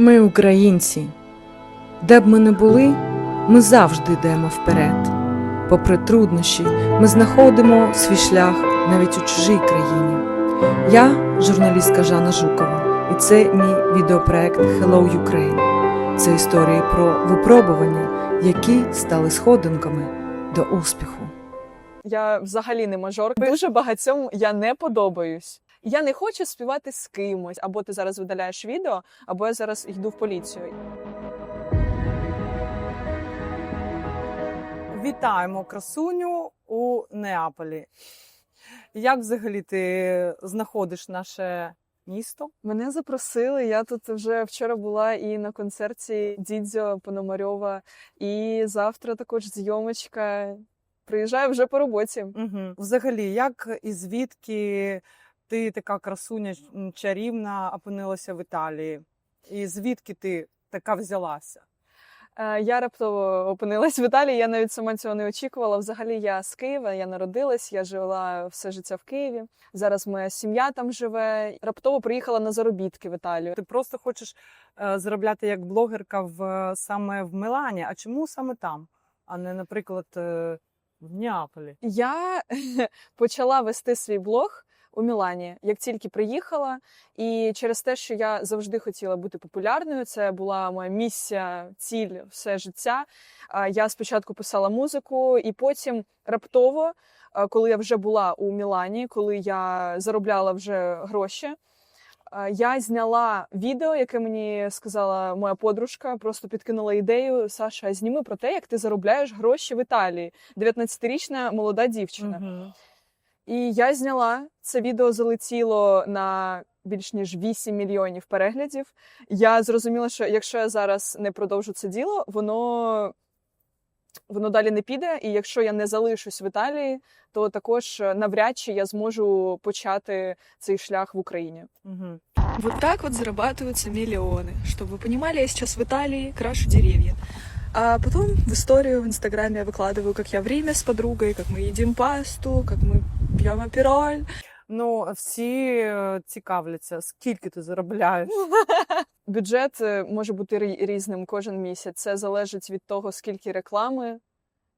Ми українці. Де б ми не були, ми завжди йдемо вперед. Попри труднощі, ми знаходимо свій шлях навіть у чужій країні. Я журналістка Жанна Жукова, і це мій відеопроект Hello Ukraine. Це історії про випробування, які стали сходинками до успіху. Я взагалі не мажорка. Дуже багатьом я не подобаюсь. Я не хочу співати з кимось, або ти зараз видаляєш відео, або я зараз йду в поліцію. Вітаємо красуню у Неаполі. Як взагалі ти знаходиш наше місто? Мене запросили. Я тут вже вчора була і на концерті Дідзьо Пономарьова, і завтра також зйомочка. Приїжджаю вже по роботі. Угу. Взагалі, як і звідки ти така красуня чарівна опинилася в Італії? І звідки ти така взялася? Е, Я раптово опинилась в Італії. Я навіть сама цього не очікувала. Взагалі, я з Києва, я народилась, я жила все життя в Києві. Зараз моя сім'я там живе. Раптово приїхала на заробітки в Італію. Ти просто хочеш е, заробляти як блогерка в саме в Милані. А чому саме там, а не, наприклад, е, в Неаполі? Я почала вести свій блог у Мілані, як тільки приїхала, і через те, що я завжди хотіла бути популярною, це була моя місія, ціль все життя. Я спочатку писала музику, і потім раптово, коли я вже була у Мілані, коли я заробляла вже гроші. Я зняла відео, яке мені сказала моя подружка, просто підкинула ідею. Саша, зніми про те, як ти заробляєш гроші в Італії. 19-річна молода дівчина. Мгм. І я зняла це відео залетіло на більш ніж 8 мільйонів переглядів. Я зрозуміла, що якщо я зараз не продовжу це діло, воно, воно далі не піде. І якщо я не залишусь в Італії, то також е, навряд чи я зможу почати цей шлях в Україні. Мгм. Вот так вот зарабатываются миллионы. Чтобы вы понимали, я сейчас в Италии крашу деревья. А потом в историю в Инстаграме я выкладываю, как я время с подругой, как мы едим пасту, как мы пьем апероль. Ну, всі е, цікавляться, скільки ти заробляєш. Бюджет е, може бути рі- різним кожен місяць. Це залежить від того, скільки реклами.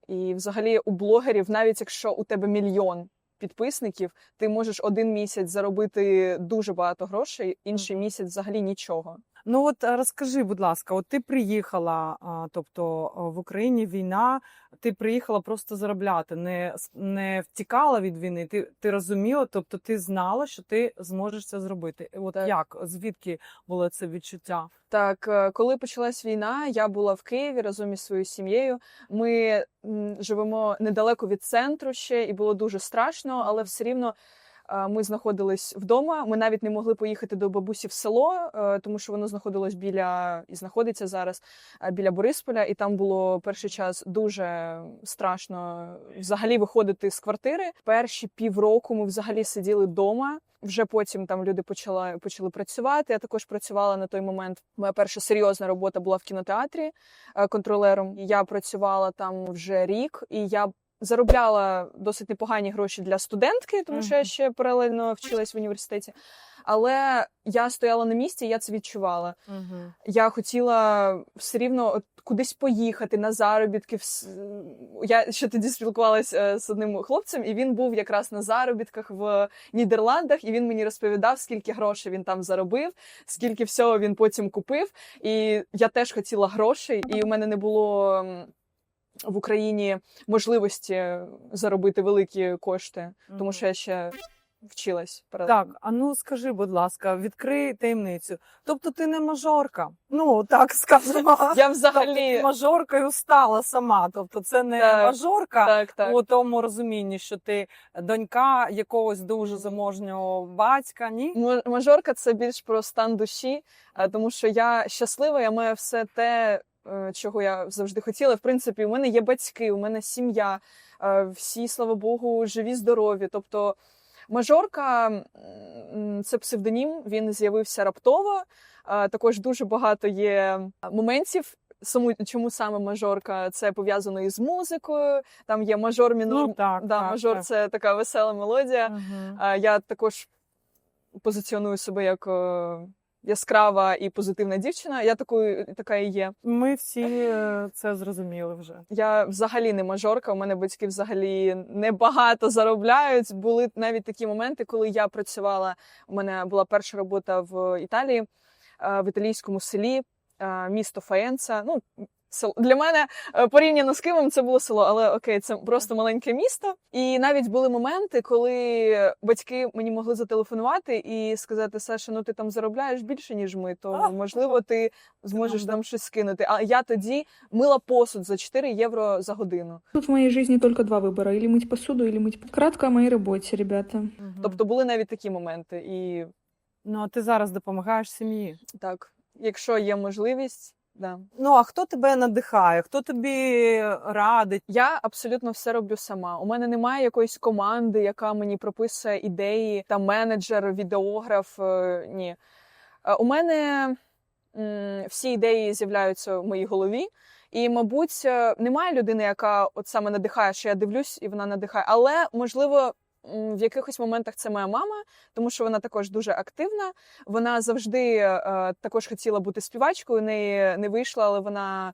І взагалі у блогерів, навіть якщо у тебе мільйон підписників, ти можеш один місяць заробити дуже багато грошей, інший Мгм. місяць взагалі нічого. Ну от е, розкажи, будь ласка, от ти приїхала, тобто в Україні війна, ти приїхала просто заробляти, не, не втікала від війни. Ти, ти розуміла, тобто ти знала, що ти зможеш це зробити. От Так. як звідки було це відчуття? Так, е, коли почалась війна, я була в Києві разом із своєю сім'єю. Ми живемо недалеко від центру ще, і було дуже страшно, але все рівно. Е, Ми знаходились вдома. Ми навіть не могли поїхати до бабусі в село, е, тому що воно знаходилось біля і знаходиться зараз е, біля Борисполя. І там було перший час дуже страшно взагалі виходити з квартири. Перші півроку ми взагалі сиділи вдома. Вже потім там люди почали, почали працювати. Я також працювала на той момент. Моя перша серйозна робота була в кінотеатрі контролером. Я працювала там вже рік, і я заробляла досить непогані гроші для студентки, тому що я ще паралельно вчилась в університеті. Але я стояла на місці, я це відчувала. Угу. Я хотіла все рівно от кудись поїхати на заробітки. Я ще тоді спілкувалася е, з одним хлопцем, і він був якраз на заробітках в Нідерландах, і він мені розповідав, скільки грошей він там заробив, скільки всього він потім купив. І я теж хотіла грошей, і у мене не було. М, В Україні можливості заробити великі кошти, тому що я ще вчилась паралельно. Так, а ну скажи, будь ласка, відкрий таємницю. Тобто ти не мажорка? Ну так скажемо. Я Тобто взагалі ти мажоркою стала сама. Тобто це не Так, мажорка так, так. у тому розумінні, що ти донька якогось дуже заможнього батька. Ні? Мо- Мажорка це більш про стан душі, е, тому що я щаслива, я маю все те, чого я завжди хотіла. В принципі, у мене є батьки, у мене сім'я, е, всі, слава Богу, живі, здорові. Тобто, мажорка це псевдонім, він з'явився раптово. Е, Також дуже багато є моментів. Саму чому саме мажорка? Це пов'язано із музикою. Там є мажор мінор. Ну, так, да, так, мажор так. це така весела мелодія. А, Я також позиціоную себе як е, яскрава і позитивна дівчина. Я такою така і є. Ми всі е, це зрозуміли вже. Я взагалі не мажорка. У мене батьки взагалі небагато заробляють. Були навіть такі моменти, коли я працювала. У мене була перша робота в Італії, е, в італійському селі, е, місто Фаєнца. Ну, село для мене е, порівняно з Києвом це було село, але окей, це просто маленьке місто. І навіть були моменти, коли батьки мені могли зателефонувати і сказати: Саша, ну ти там заробляєш більше ніж ми, то А. можливо ти зможеш да. нам щось скинути. А я тоді мила посуд за 4 євро за годину. Тут в моей жизни только два выбора. Или мыть посуду, или мыть... пол. Кратко о моей работе, ребята. Тобто були навіть такі моменти. І ну а ти зараз допомагаєш сім'ї. так, якщо є можливість, да. Ну а хто тебе надихає? Хто тобі радить? Я абсолютно все роблю сама. У мене немає якоїсь команди, яка мені прописує ідеї, там менеджер, відеограф. е, Ні. Е, У мене всі ідеї з'являються в моїй голові. І, мабуть, е, немає людини, яка от саме надихає, що я дивлюсь, і вона надихає. Але можливо. В якихось моментах це моя мама, тому що вона також дуже активна. Вона завжди е, також хотіла бути співачкою. У неї не вийшло, але вона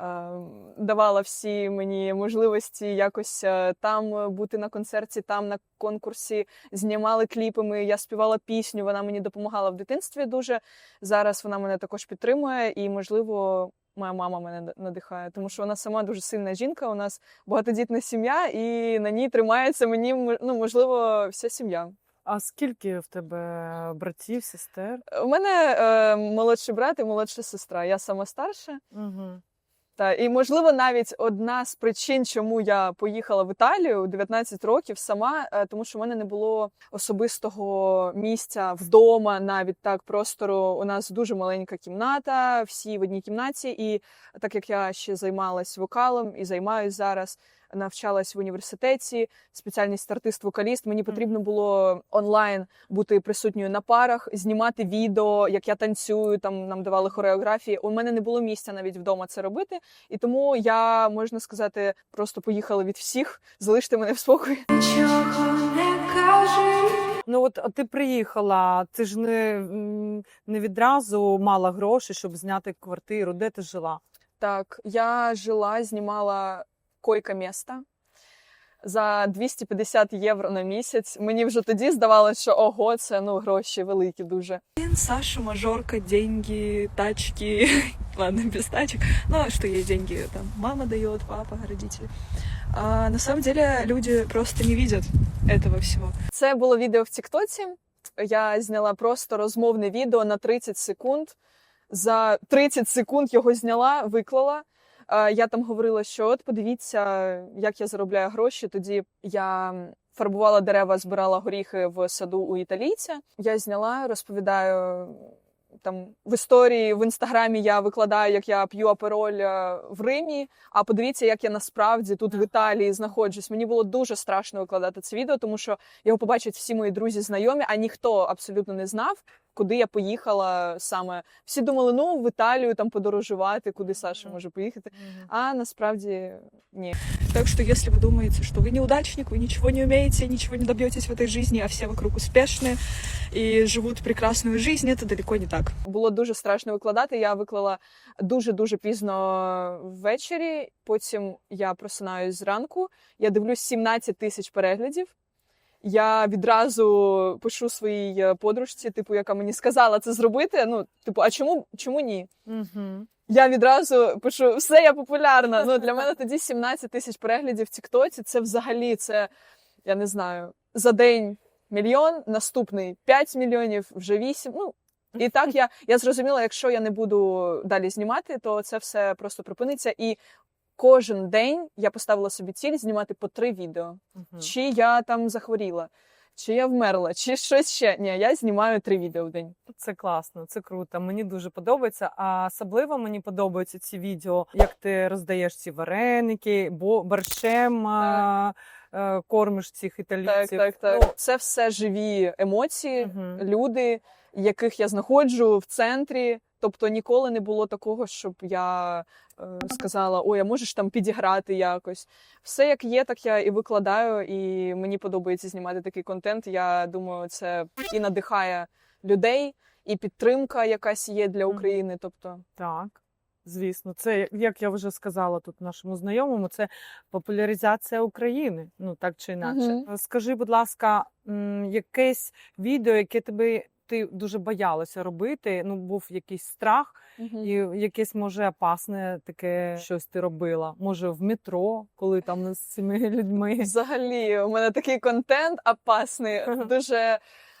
е, давала всі мені можливості якось е, там бути на концерті, там на конкурсі, знімали кліпи. Я співала пісню. Вона мені допомагала в дитинстві дуже. Зараз вона мене також підтримує, і можливо. Моя мама мене надихає, тому що вона сама дуже сильна жінка. У нас багатодітна сім'я, і на ній тримається мені ну, можливо вся сім'я. А скільки в тебе братів, сестер? У мене е, молодший брат і молодша сестра. Я сама старша. Угу. Та і можливо навіть одна з причин, чому я поїхала в Італію у 19 років сама, е, тому що в мене не було особистого місця вдома, навіть так простору. У нас дуже маленька кімната, всі в одній кімнаті. І так як я ще займалась вокалом і займаюсь зараз. Навчалась в університеті, спеціальність артист-вокаліст. Мені потрібно було онлайн бути присутньою на парах, знімати відео, як я танцюю. Там нам давали хореографії. У мене не було місця навіть вдома це робити. І тому я можна сказати, просто поїхала від всіх, залиште мене в спокої. Ну от а ти приїхала, ти ж не, не відразу мала гроші, щоб зняти квартиру. Де ти жила? Так, я жила, знімала койка міста за 250 євро на місяць. Мені вже тоді здавалося, що ого, це ну гроші великі дуже. Блин, Саша, мажорка, деньги, тачки. Ладно, без тачек. Ну, а что есть деньги? Там мама дает, папа, родители. А на самом деле люди просто не видят этого всего. Це було відео в Тіктоці. Я зняла просто розмовне відео на 30 секунд. За 30 секунд його зняла, виклала. Е, Я там говорила, що от подивіться, як я заробляю гроші. Тоді я фарбувала дерева, збирала горіхи в саду у італійця. Я зняла, розповідаю. Там в історії в інстаграмі я викладаю, як я п'ю апероль е, в Римі. А подивіться, як я насправді тут в Італії знаходжусь. Мені було дуже страшно викладати це відео, тому що його побачать всі мої друзі, знайомі, а ніхто абсолютно не знав, куди я поїхала саме. Всі думали, ну в Італію там подорожувати, куди Саша може поїхати. А насправді ні. Так что если вы думаете, что вы неудачник, вы ничего не умеете, ничего не добьетесь в этой жизни, а все вокруг успешные и живут прекрасную жизнь, это далеко не так. Було дуже страшно викладати. Я виклала дуже дуже пізно ввечері. Потім я просинаюсь зранку. Я дивлюсь 17 тисяч переглядів. Я відразу пишу своїй е, подружці, типу, яка мені сказала це зробити. Ну, типу, а чому, чому ні? Угу. Я відразу пишу: все, я популярна. Ну для мене тоді 17 тисяч переглядів в Тіктоці. Це взагалі це я не знаю за день мільйон, наступний 5 мільйонів, вже 8. Ну і так я, я зрозуміла, якщо я не буду далі знімати, то це все просто припиниться. І кожен день я поставила собі ціль знімати по три відео. Чи я там захворіла, чи я вмерла, чи щось ще. Ні, я знімаю три відео в день. Це класно, це круто. Мені дуже подобається. А особливо мені подобаються ці відео, як ти роздаєш ці вареники, бо борщем а, е, кормиш цих італійців. так, так. Ну, Це все живі емоції. мгм. люди, яких я знаходжу в центрі. Тобто ніколи не було такого, щоб я е, сказала: ой, а можеш там підіграти якось. Все як є, так я і викладаю, і мені подобається знімати такий контент. Я думаю, це і надихає людей, і підтримка якась є для України. Тобто, Так, звісно, це як я вже сказала тут нашому знайомому, це популяризація України. Ну так чи інакше. Мгм. Скажи, будь ласка, якесь відео, яке тебе ти дуже боялася робити? Ну, був якийсь страх, і якесь може опасне таке щось ти робила. Може, в метро, коли там з цими людьми. Взагалі, у мене такий контент опасний, дуже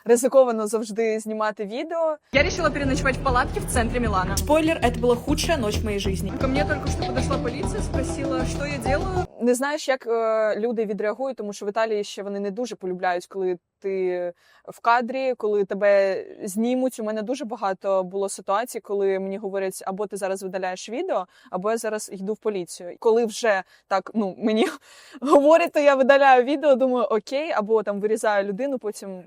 ризиковано завжди знімати відео. Я решила переночевать в палатке в центре Милана. Спойлер, это была худшая ночь в моей жизни. Ко мне только что подошла полиция, спросила, что я делаю. Не знаєш, як е, люди відреагують, тому що в Італії ще вони не дуже полюбляють, коли ти в кадрі, коли тебе знімуть. У мене дуже багато було ситуацій, коли мені говорять, або ти зараз видаляєш відео, або я зараз йду в поліцію. Коли вже так ну мені говорять, то я видаляю відео, думаю, окей, або там вирізаю людину, потім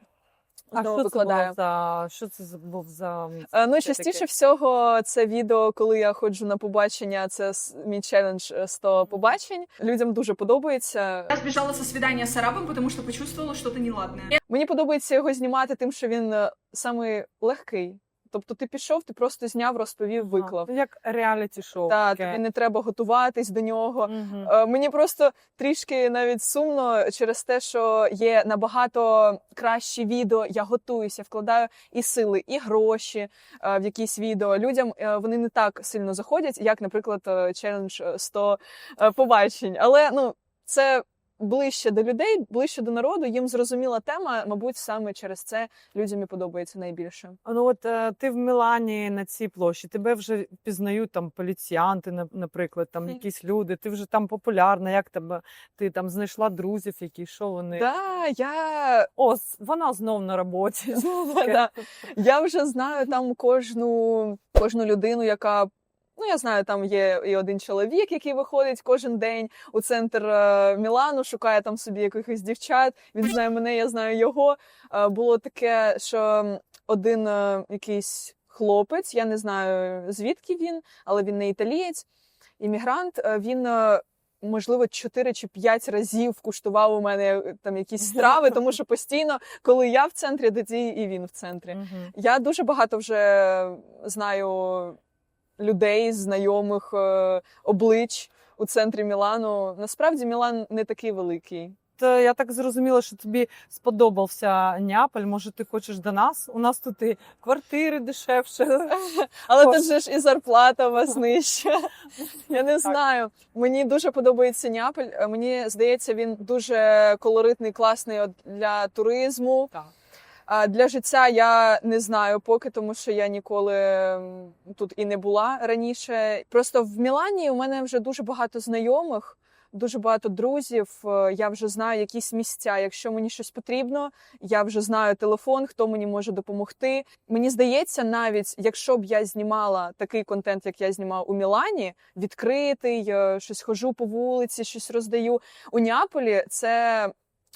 А що викладаю. це за що це за- був за Е, Ну, частіше таке. всього, це відео, коли я ходжу на побачення. Це мій челендж е, 100 побачень. Людям дуже подобається. Я збіжала со свідання з арабом, тому що почувствовала що то неладне. Мені подобається його знімати, тим, що він е, самий легкий. Тобто, ти пішов, ти просто зняв, розповів, виклав. А, як реаліті шоу. Та таке. тобі не треба готуватись до нього. Мгм. Е, Мені просто трішки навіть сумно через те, що є набагато кращі відео. Я готуюся, вкладаю і сили, і гроші е, в якісь відео. Людям е, вони не так сильно заходять, як, наприклад, челендж е, 100 е, побачень. Але ну це. Ближче до людей, ближче до народу, їм зрозуміла тема. Мабуть, саме через це людям і подобається найбільше. Ну от е, ти в Мілані на цій площі, тебе вже впізнають там поліціянти, наприклад, там якісь люди. Ти вже там популярна. Як тебе ти там знайшла друзів, які що вони? Да, я О, вона знов на роботі. Да. Я вже знаю там кожну, кожну людину, яка. Ну, я знаю, там є і один чоловік, який виходить кожен день у центр е, Мілану, шукає там собі якихось дівчат. Він знає мене, я знаю його. Е, Було таке, що один е, якийсь хлопець, я не знаю звідки він, але він не італієць, іммігрант. Він. Можливо, 4 чи 5 разів куштував у мене там якісь страви, тому що постійно, коли я в центрі, тоді і він в центрі. Я дуже багато вже знаю людей, знайомих е, облич у центрі Мілану. Насправді Мілан не такий великий. Я так зрозуміла, що тобі сподобався Неаполь. Може, ти хочеш до нас? У нас тут і квартири дешевше. Але тут же ж і зарплата у вас нижча. Я не знаю. Мені дуже подобається Неаполь. Мені здається, він дуже колоритний, класний для туризму. Так. А для життя я не знаю поки, тому що я ніколи тут і не була раніше. Просто в Мілані у мене вже дуже багато знайомих, дуже багато друзів. Е, Я вже знаю якісь місця. Якщо мені щось потрібно, я вже знаю телефон, хто мені може допомогти. Мені здається, навіть якщо б я знімала такий контент, як я знімав у Мілані, відкритий, е, щось хожу по вулиці, щось роздаю. У Неаполі це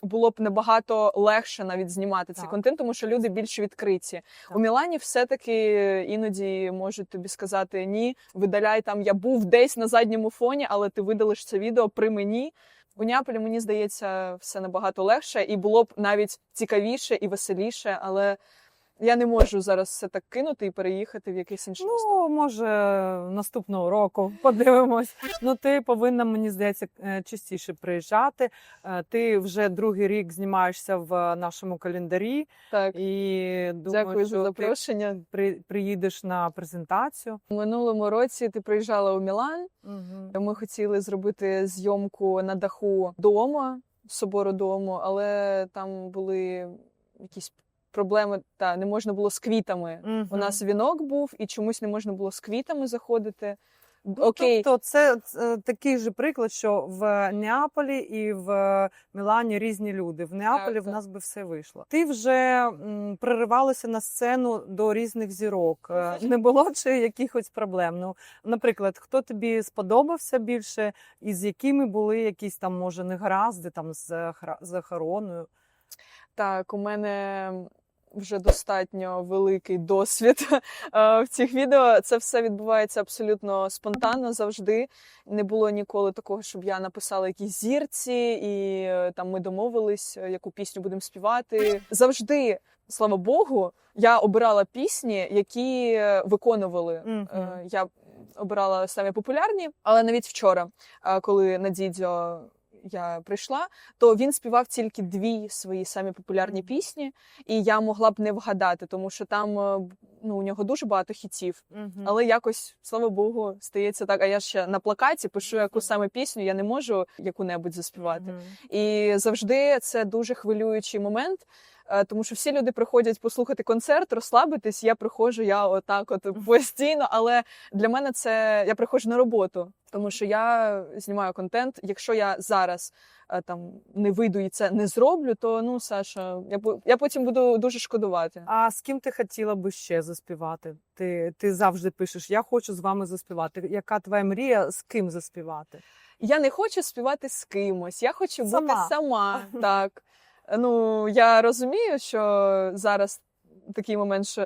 було б набагато легше навіть знімати цей Так. контент, тому що люди більш відкриті. У Мілані все-таки іноді можуть тобі сказати ні, видаляй там. Я був десь на задньому фоні, але ти видалиш це відео при мені. У Неаполі, мені здається, все набагато легше, і було б навіть цікавіше і веселіше, але я не можу зараз все так кинути і переїхати в інше місто. Ну, може, наступного року подивимось. Ну, ти повинна, мені здається, е, частіше приїжджати. Е, Ти вже другий рік знімаєшся в нашому календарі Так, і думаю, дякую що за ти запрошення. при, приїдеш на презентацію. У минулому році ти приїжджала у Мілан. Угу. Ми хотіли зробити зйомку на даху дому, собору дому, але там були якісь проблеми. Та не можна було з квітами. У нас вінок був, і чомусь не можна було з квітами заходити. Окей, Тобто це, це такий же приклад, що в Неаполі і в Мілані різні люди. В Неаполі Так, в так. нас би все вийшло. Ти вже м, проривалася на сцену до різних зірок. Е, Не було чи якихось проблем? Ну, наприклад, хто тобі сподобався більше, і з якими були якісь там, може, негаразди там з, охра- з охороною? так, у мене вже достатньо великий досвід е, в цих відео. Це все відбувається абсолютно спонтанно завжди. Не було ніколи такого, щоб я написала якісь зірці, і е, там ми домовились, е, яку пісню будемо співати. Завжди слава Богу, я обирала пісні, які виконували. Мгм. Е, Я обирала самі популярні, але навіть вчора, коли на дідьо я прийшла, то він співав тільки дві свої самі популярні пісні, і я могла б не вгадати, тому що там е, ну, у нього дуже багато хітів. Але якось, слава Богу, стається так. А я ще на плакаті пишу яку саме пісню, я не можу яку-небудь заспівати. І завжди це дуже хвилюючий момент. Е, Тому що всі люди приходять послухати концерт, розслабитись. Я приходжу, я отак, от постійно. Але для мене це я приходжу на роботу, тому що я знімаю контент. Якщо я зараз е, там не вийду і це не зроблю, то ну Саша, я я потім буду дуже шкодувати. А з ким ти хотіла би ще заспівати? Ти, ти завжди пишеш: Я хочу з вами заспівати. Яка твоя мрія з ким заспівати? Я не хочу співати з кимось, я хочу бути Сама. сама. Так. Ну, я розумію, що зараз такий момент, що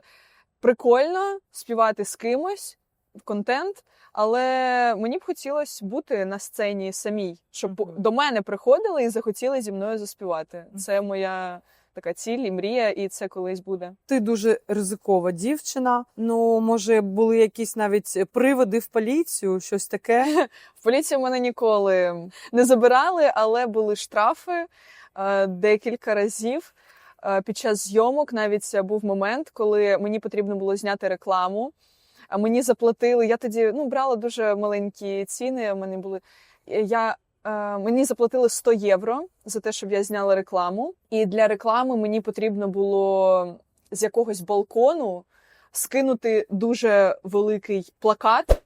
прикольно співати з кимось в контент, але мені б хотілося бути на сцені самій, щоб Мгм. до мене приходили і захотіли зі мною заспівати. Це моя така ціль і мрія, і це колись буде. Ти дуже ризикова дівчина. Ну, може, були якісь навіть приводи в поліцію, щось таке. В поліцію мене ніколи не забирали, але були штрафи декілька разів. Е, Під час зйомок навіть був момент, коли мені потрібно було зняти рекламу. Мені заплатили. Я тоді ну, брала дуже маленькі ціни. У мене були. Я, е, мені заплатили 100 євро за те, щоб я зняла рекламу. І для реклами мені потрібно було з якогось балкону скинути дуже великий плакат.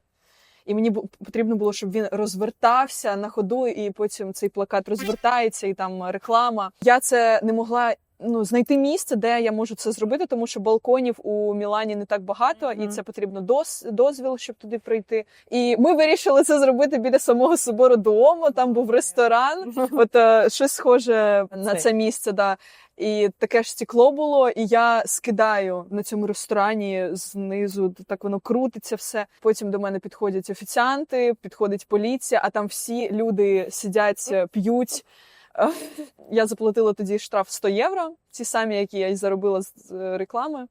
І мені потрібно було, щоб він розвертався на ходу, і потім цей плакат розвертається, і там реклама. Я це не могла ну, знайти місце, де я можу це зробити, тому що балконів у Мілані не так багато, і це потрібно дос, дозвіл, щоб туди прийти. І ми вирішили це зробити біля самого собору Дуомо. Там був ресторан. От е, щось схоже на це місце, да. І таке ж стекло було, і я скидаю на цьому ресторані знизу, так воно крутиться все. Потім до мене підходять офіціанти, підходить поліція, а там всі люди сидять, е, п'ють. Я заплатила тоді штраф 100 євро, ті самі, які я й заробила з е, реклами.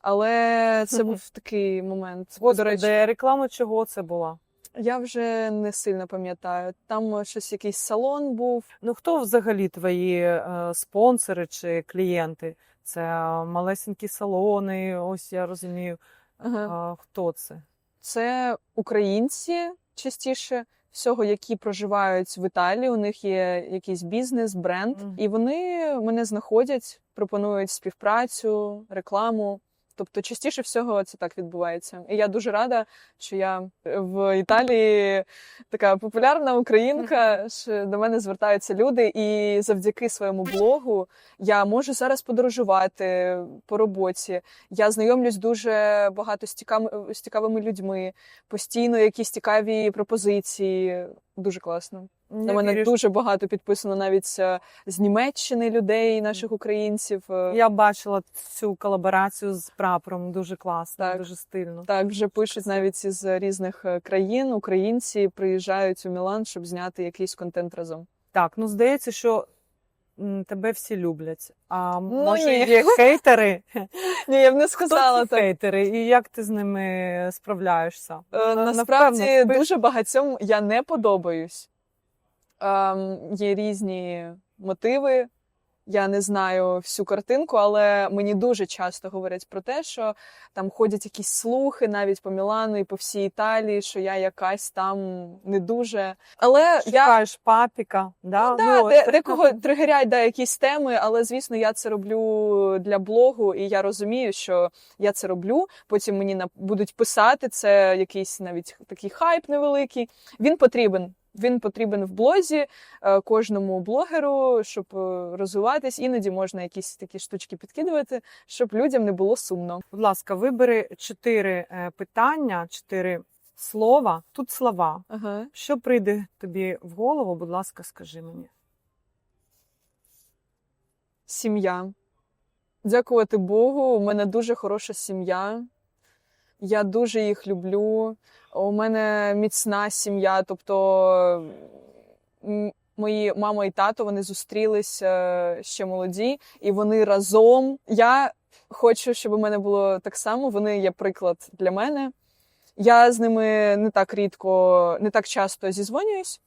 Але це був такий момент. До Господи, речі, реклама чого це була? я вже не сильно пам'ятаю. Там е, щось якийсь салон був. Ну, хто взагалі твої е, спонсори чи клієнти? Це малесенькі салони, ось я розумію. Ага. А, хто це? Це українці частіше всього, які проживають в Італії. У них є якийсь бізнес, бренд, і вони мене знаходять, пропонують співпрацю, рекламу. Тобто, частіше всього це так відбувається. І я дуже рада, що я в Італії така популярна українка. що до мене звертаються люди, і завдяки своєму блогу я можу зараз подорожувати по роботі. Я знайомлюсь дуже багато з цікавими, з цікавими людьми, постійно якісь цікаві пропозиції. Дуже класно. На мене вірю, дуже багато підписано навіть е, з Німеччини людей, наших українців. Е, Я бачила цю колаборацію з прапором, дуже класно, Так. дуже стильно. Так, вже пишуть навіть із різних е, країн. Українці приїжджають у Мілан, щоб зняти якийсь контент разом. Так, ну здається, що м, тебе всі люблять. А Ну, може ні. є хейтери? Ні, я б не Хто сказала ці так. хейтери і як ти з ними справляєшся? Е, Насправді напевно, спи- дуже багатьом я не подобаюсь. Ем, є різні мотиви. Я не знаю всю картинку, але мені дуже часто говорять про те, що там ходять якісь слухи навіть по Мілану і по всій Італії, що я якась там не дуже. Але я папіка, да? Ну, да, от. де, декого тригерять да, якісь теми, але звісно, я це роблю для блогу, і я розумію, що я це роблю. Потім мені будуть писати це якийсь навіть такий хайп невеликий. Він потрібен. Він потрібен в блозі е, кожному блогеру, щоб е, розвиватись. Іноді можна якісь такі штучки підкидувати, щоб людям не було сумно. Будь ласка, вибери чотири е, питання, чотири слова. Тут слова. Ага. Що прийде тобі в голову, будь ласка, скажи мені. Сім'я. Дякувати Богу, у мене дуже хороша сім'я. Я дуже їх люблю. У мене міцна сім'я. Тобто Мої мама і тато вони зустрілись е, ще молоді, і вони разом. Я хочу, щоб у мене було так само. Вони є приклад для мене. Я з ними не так рідко, не так часто зізвонююсь,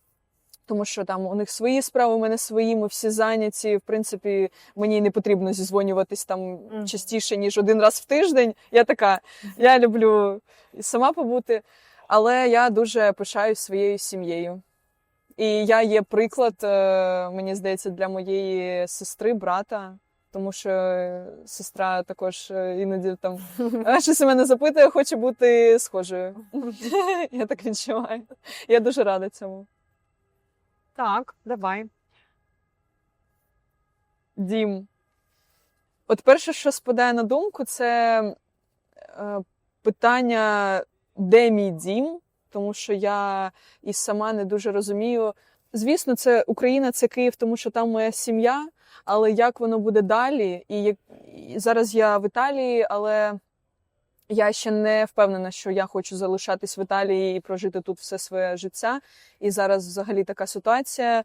тому що там у них свої справи, у мене свої, ми всі зайняті. В принципі, мені не потрібно зізвонюватись там частіше, ніж один раз в тиждень. Я така, я люблю сама побути, але я дуже пишаюсь своєю сім'єю. І я є приклад, е, мені здається, для моєї сестри, брата. Тому що сестра також е, іноді там е, щось у мене запитує, хоче бути схожою. Я так відчуваю. Я дуже рада цьому. Так, давай. Дім. От перше, що спадає на думку, це е, питання, де мій дім, тому що я і сама не дуже розумію. Звісно, це Україна, це Київ, тому що там моя сім'я, але як воно буде далі? І, як, і зараз я в Італії, але я ще не впевнена, що я хочу залишатись в Італії і прожити тут все своє життя. І зараз взагалі така ситуація,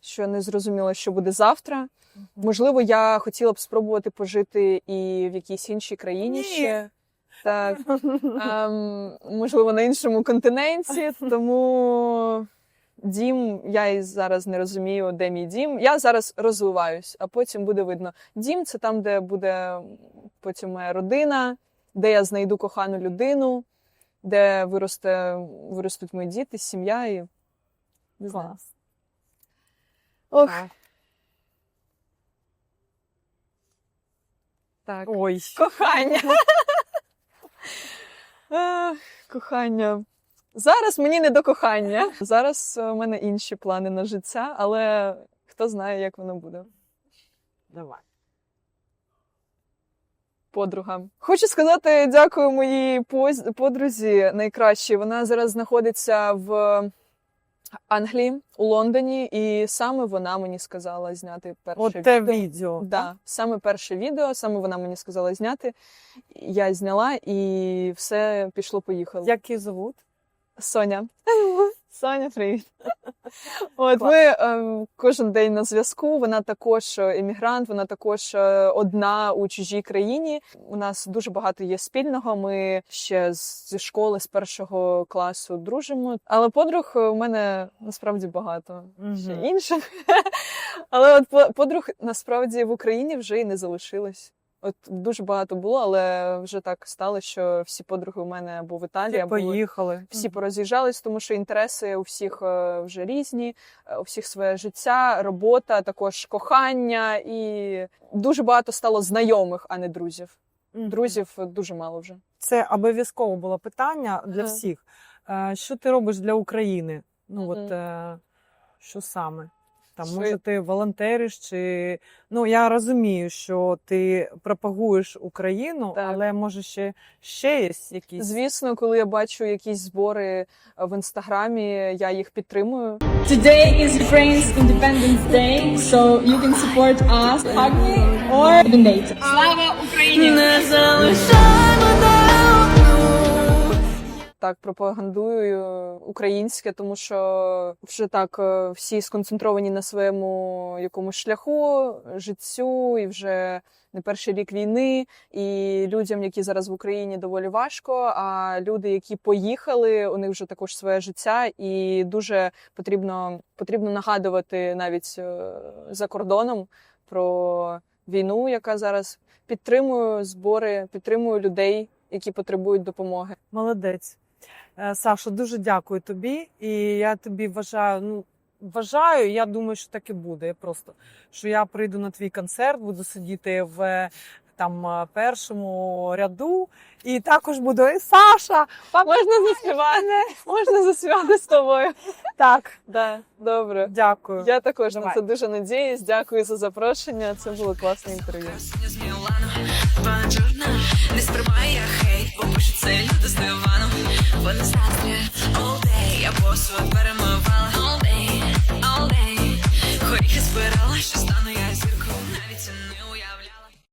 що не зрозуміло, що буде завтра. Можливо, я хотіла б спробувати пожити і в якійсь іншій країні Ні. ще. Так, ем, можливо, на іншому континенті, тому дім, я і зараз не розумію, де мій дім. Я зараз розвиваюсь, а потім буде видно. Дім це там, де буде потім моя родина, де я знайду кохану людину, де виросте, виростуть мої діти, сім'я і не знаю. Клас. Ох, Так. так. Ой. Кохання. Ех, Кохання. Зараз мені не до кохання. Зараз е, у мене інші плани на життя, але хто знає, як воно буде. Давай. Подруга. Хочу сказати дякую моїй подрузі найкращій. Вона зараз знаходиться в Англії, у Лондоні, і саме вона мені сказала зняти перше От те відео. відео. Да, саме перше відео, саме вона мені сказала зняти. Я зняла і все пішло поїхало. Як її зовут? Соня. Соня, привіт. От ми ем, кожен день на зв'язку. Вона також е, емігрант, вона також е, одна у чужій країні. У нас дуже багато є спільного. Ми ще зі школи з першого класу дружимо. Але подруг е, у мене насправді багато ще інших. Але от подруг насправді в Україні вже і не залишилось. От дуже багато було, але вже так стало, що всі подруги у мене або в Італії, Всі поїхали. всі пороз'їжджались, тому що інтереси у всіх е, вже різні, е, у всіх своє життя, робота, також кохання, і дуже багато стало знайомих, а не друзів. Друзів дуже мало вже. Це обов'язково було питання для всіх. Е, Що ти робиш для України? Ну, от що саме? Там, Що може, ти волонтериш, чи ну я розумію, що ти пропагуєш Україну, Так. але може ще, ще є якісь. Звісно, коли я бачу якісь збори е, в інстаграмі, я їх підтримую. Today is Ukraine's Independence Day, so you can support us, hug me, or donate. Слава Україні! Так пропагандую українське, тому що вже так е, всі сконцентровані на своєму якомусь шляху, життю, і вже не перший рік війни. І людям, які зараз в Україні, доволі важко. А люди, які поїхали, у них вже також своє життя, і дуже потрібно потрібно нагадувати навіть е, за кордоном про війну, яка зараз підтримую збори, підтримую людей, які потребують допомоги. Молодець. Е, Сашо, дуже дякую тобі. І я тобі вважаю, ну, вважаю, я думаю, що так і буде. Я просто що я прийду на твій концерт, буду сидіти в е, там е, першому ряду, і також буду і Саша. Можна заспівати? Можна заспівати з тобою. Так, Да, добре. дякую. Я також на це дуже надіюсь. Дякую за запрошення. Це було класне інтерв'ю. Не хейт, бо пишуть це люди з дивану Вони заздрять. All day, я посуд перемивала. All day, all day. Горіхи збирала, що стану я зі